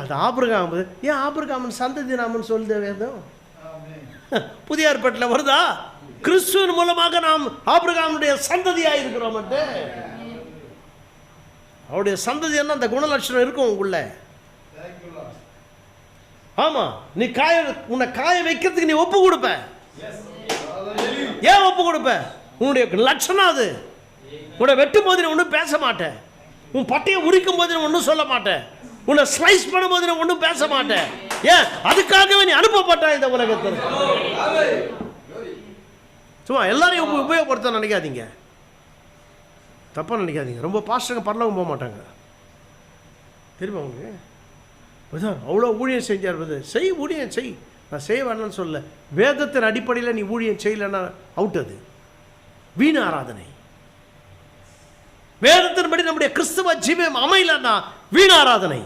அது ஆபிரகாம் ஏன் ஆபிரகாமன் சந்ததி நாமன் சொல்லுது வேதம்? புதிய ஏற்பாட்டில் வருதா? கிறிஸ்துவின் மூலமாக நாம் ஆபிரகாமுடைய சந்ததியாக இருக்கிறோம் அவருடைய சந்ததி என்ன அந்த குணலட்சணம் இருக்கும் உங்களுக்குள்ள. ஆமா நீ காய உன்னை காய வைக்கிறதுக்கு நீ ஒப்பு கொடுப்ப. ஏன் ஒப்பு கொடுப்ப? உன்னுடைய லட்சணம் அது. உன்னை வெட்டும் போது நீ ஒன்றும் பேச மாட்டேன் உன் பட்டையை உரிக்கும் போது நீ ஒன்றும் சொல்ல மாட்டேன் உன்னை ஸ்லைஸ் பண்ணும்போது நான் ஒன்றும் பேச மாட்டேன். ஏன்? அதுக்காகவே நீ அனுப்பப்பட்ட இந்த உலகத்தில். சும்மா எல்லாரையும் உப- உபயோகப்படுத்த நினைக்காதீங்க. தப்பாக நினைக்காதீங்க. ரொம்ப பாஸ்டங்க பரலவும் போக மாட்டாங்க. தெரியுமா உங்களுக்கு? அவ்வளோ ஊழியம் செஞ்சார் பிரதர் செய் ஊழியம் செய். நான் செய்ய வேணாம்னு சொல்ல வேதத்தின் அடிப்படையில் நீ ஊழியம் செய்யலைன்னா அவுட் அது. வீண ஆராதனை வேதத்தின்படி நம்முடைய கிறிஸ்துவ ஜீவியம் அமையலன்னா வீண் ஆராதனை